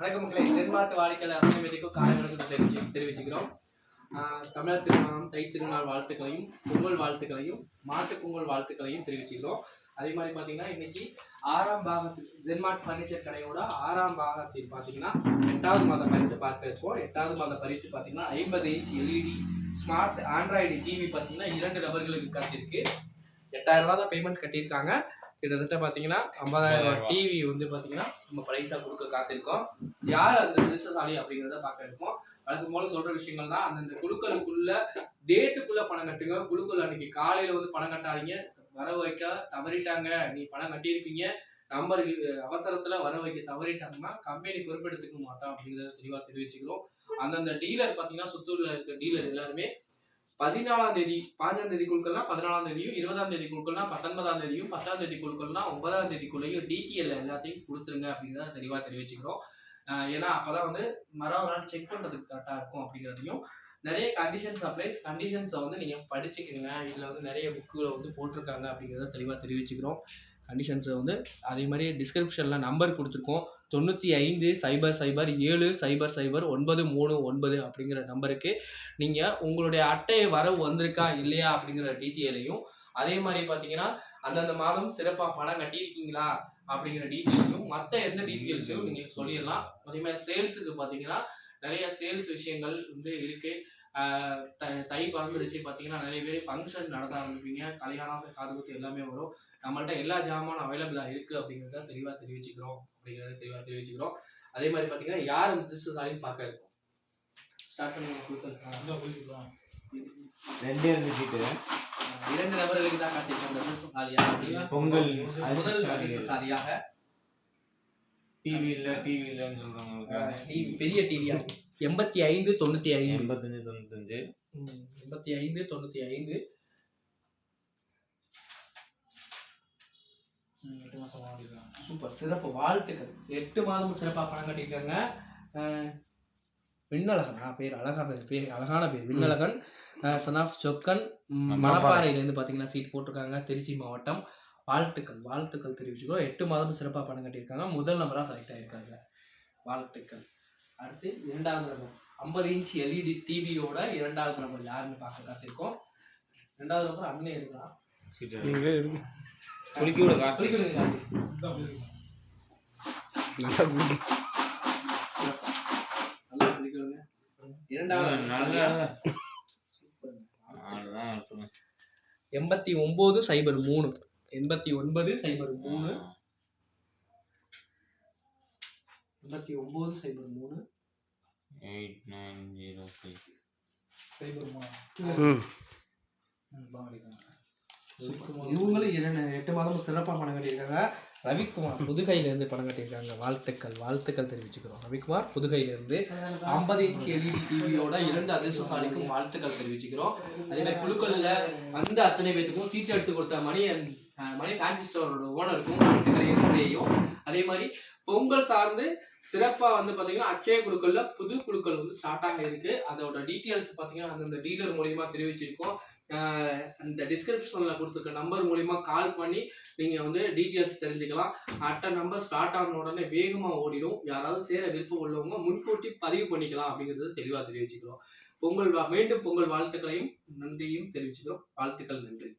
வணக்கம் மக்களை. தென்மாட்டு வாடிக்கையாளர் அனைவருக்கும் பேருக்கும் காலை வணக்கத்தை தெரிவிச்சு தெரிவிச்சுக்கிறோம் தமிழர் திருநாளம் தை திருநாள் வாழ்த்துக்களையும் பொங்கல் வாழ்த்துக்களையும் மாட்டு பொங்கல் வாழ்த்துக்களையும் தெரிவிச்சுக்கிறோம். அதே மாதிரி பார்த்தீங்கன்னா இன்னைக்கு ஆறாம் பாகத்தில் டென்மார்க் ஃபர்னிச்சர் கடையோட ஆறாம் பாகத்தில் பார்த்தீங்கன்னா எட்டாவது மாத பரிசு பார்க்க இருக்கோம். எட்டாவது மாத பரிசு பார்த்தீங்கன்னா ஐம்பது inch LED smart Android TV பார்த்தீங்கன்னா இரண்டு நபர்களுக்கு காத்திருக்கு எட்டாயிரம் ரூபா தான் பேமெண்ட் கட்டியிருக்காங்க. கிட்டத்தட்ட பார்த்தீங்கன்னா ஐம்பதாயிரம் டிவி வந்து பார்த்தீங்கன்னா நம்ம பைசா கொடுக்க காத்திருக்கோம். யார் அந்த அதிர்ஷ்டசாலி அப்படிங்கிறத பார்க்க இருக்கோம் அதுக்கு போல சொல்ற விஷயங்கள் தான் அந்தந்த குழுக்களுக்குள்ள டேட்டுக்குள்ள பணம் கட்டுங்க. குழுக்கள் அன்னைக்கு காலையில வந்து பணம் கட்டாதீங்க. வர வைக்க தவறிட்டாங்க. நீ பணம் கட்டியிருப்பீங்க. நம்பருக்கு அவசரத்துல வர வைக்க தவறிட்டாங்கன்னா கம்பெனி பொறுப்பெடுத்துக்க மாட்டோம் அப்படிங்கிறத தெளிவா தெரிவிச்சுக்கிறோம். அந்தந்த டீலர் பார்த்தீங்கன்னா சுத்தூர்ல இருக்க டீலர் எல்லாருமே பதினாலாம் தேதி பாஞ்சாம் தேதி குழுக்கள்னா பதினாலாம் தேதியும் இருபதாம் தேதி குழுக்கள்னா பத்தொன்பதாம் தேதியும் பத்தாம் தேதி குழுக்கள்னா ஒன்பதாம் தேதிக்குள்ளேயும் டிடிஎல் எல்லாத்தையும் கொடுத்துருங்க அப்படின்னு தான் தெளிவாக தெரிவிச்சுக்கிறோம். ஏன்னா ஏன்னா அப்பதான் வந்து மறுநாள் நாள் செக் பண்ணுறதுக்கு கரெக்டாக இருக்கும் அப்படிங்கிறதையும் நிறைய கண்டிஷன்ஸ் அப்ளைஸ் கண்டிஷன்ஸை வந்து நீங்கள் படிச்சுக்கோங்க. இதில் வந்து நிறைய புக்குகளை வந்து போட்டிருக்காங்க அப்படிங்கிறத தெளிவாக தெரிவிச்சுக்கிறோம். கண்டிஷன்ஸை வந்து அதே மாதிரி டிஸ்கிரிப்ஷனில் நம்பர் கொடுத்துருக்கோம். தொண்ணூற்றி ஐந்து சைபர் சைபர் ஏழு சைபர் சைபர் ஒன்பது மூணு ஒன்பது அப்படிங்கிற நம்பருக்கு நீங்கள் உங்களுடைய அட்டை வரவு வந்திருக்கா இல்லையா அப்படிங்கிற டீட்டெயிலையும் அதே மாதிரி பார்த்தீங்கன்னா அந்தந்த மாதம் சிறப்பாக பணம் கட்டியிருக்கீங்களா அப்படிங்கிற டீட்டெயிலையும் மற்ற எந்த டீட்டெயில்ஸையும் நீங்கள் சொல்லிடலாம். அதே மாதிரி சேல்ஸுக்கு பார்த்தீங்கன்னா நிறைய சேல்ஸ் விஷயங்கள் வந்து இருக்குது த- தை பறந்துருச்சு பார்த்தீங்கன்னா நிறைய பேர் ஃபங்க்ஷன் நடத்த ஆரம்பிப்பீங்க. கல்யாணம் காது குத்து எல்லாமே வரும். நம்மள்ட்ட எல்லா ஜாமானும் அவைலபிளாக இருக்குது அப்படிங்கிறத தெளிவாக தெரிவிச்சுக்கிறோம். அப்படிங்கிறத தெளிவாக தெரிவிச்சுக்கிறோம். அதே மாதிரி பார்த்தீங்கன்னா யார் திசுசாலின்னு பார்க்க இருக்கும். ஸ்டார்ட் பண்ணி ரெண்டே ரெண்டு சீட்டு இரண்டு நபர்களுக்கு தான் காத்திருக்கோம் அந்த அதிர்ஷ்டசாலியாக அப்படின்னா பொங்கல் முதல் அதிர்ஷ்டசாலியாக டிவி இல்ல டிவி இல்லன்னு சொல்றவங்களுக்கு டிவி பெரிய டிவியா எண்பத்தி ஐந்து தொண்ணூற்றி ஐந்து. எண்பத்தஞ்சு தொண்ணூத்தஞ்சு. எண்பத்தி ஐந்து தொண்ணூற்றி ஐந்து. சூப்பர். சிறப்பு. வாழ்த்துக்கள். எட்டு மாதமும் சிறப்பாக பணம் கட்டியிருக்காங்க. அஹ், விண்ணழகனா. பேர் அழகான பேர் அழகான பேர். Vinnazhagan son of Chokkan. மணப்பாறையிலேருந்து பார்த்தீங்கன்னா சீட் போட்டிருக்காங்க. திருச்சி மாவட்டம். வாழ்த்துக்கள். வாழ்த்துக்கள் தெரிவிச்சுக்கோ. எட்டு மாதமும் சிறப்பாக பணம் கட்டியிருக்காங்க. முதல் நம்பராக செலக்ட் ஆயிருக்காங்க. வாழ்த்துக்கள். அடுத்து இரண்டாவது நம்பர் ஐம்பது இன்ச் எல்இடி டிவியோட இரண்டாவது நம்பர் யாருன்னு பார்க்க காத்திருக்கோம். ரெண்டாவது நம்பர் அண்ணே இருக்கலாம் குளிக்க விட காட்டு நல்லா இரண்டாவது நல்லா. அதுதான் சொல்லுங்க. எண்பத்தி ஒன்பது சைபர் மூணு. எண்பத்தி ஒன்பது சைபர் மூணு. எண்பத்தி ஒன்பது சைபர் மூணு. Eight nine zero six. சைபர் மூணு. இவங்களும் இரண்டு எட்டு மாதமும் சிறப்பாக பணம் கட்டியிருக்காங்க. ரவிக்குமார் புதுகையிலேருந்து பணம் கட்டியிருக்காங்க. வாழ்த்துக்கள் வாழ்த்துக்கள் தெரிவிச்சுக்கிறோம். ரவிக்குமார் புதுகையிலேருந்து ஐம்பது இன்ச் எல்இடி டிவியோட இரண்டு அதிர்ஷ்டசாலிக்கும் வாழ்த்துக்கள் தெரிவிச்சுக்கிறோம். அதே மாதிரி குழுக்களில் வந்த அத்தனை பேத்துக்கும் சீட்டு எடுத்து கொடுத்த மணி மணி ஃபேன்சி ஸ்டோரோட ஓனருக்கும் அனைத்து நன்றியையும் அதே மாதிரி பொங்கல் சார்ந்து சிறப்பாக வந்து பார்த்தீங்கன்னா அச்சய குழுக்களில் புது குழுக்கள் வந்து ஸ்டார்ட் ஆகியிருக்கு அதோட டீட்டெயில்ஸ் பார்த்தீங்கன்னா அந்தந்த டீலர் மூலிமா தெரிவிச்சிருக்கோம். அந்த டிஸ்கிரிப்ஷனில் கொடுத்துருக்க நம்பர் மூலிமா கால் பண்ணி நீங்கள் வந்து டீட்டெயில்ஸ் தெரிஞ்சுக்கலாம். அட்ட நம்பர் ஸ்டார்ட் ஆன உடனே வேகமாக ஓடிடும். யாராவது சேர விருப்பம் உள்ளவங்க முன்கூட்டி பதிவு பண்ணிக்கலாம் அப்படிங்கிறது தெளிவாக தெரிவிச்சுக்கிறோம். பொங்கல் வா- மீண்டும் பொங்கல் வாழ்த்துக்களையும் நன்றியும் தெரிவிச்சுக்கிறோம். வாழ்த்துக்கள் நன்றி.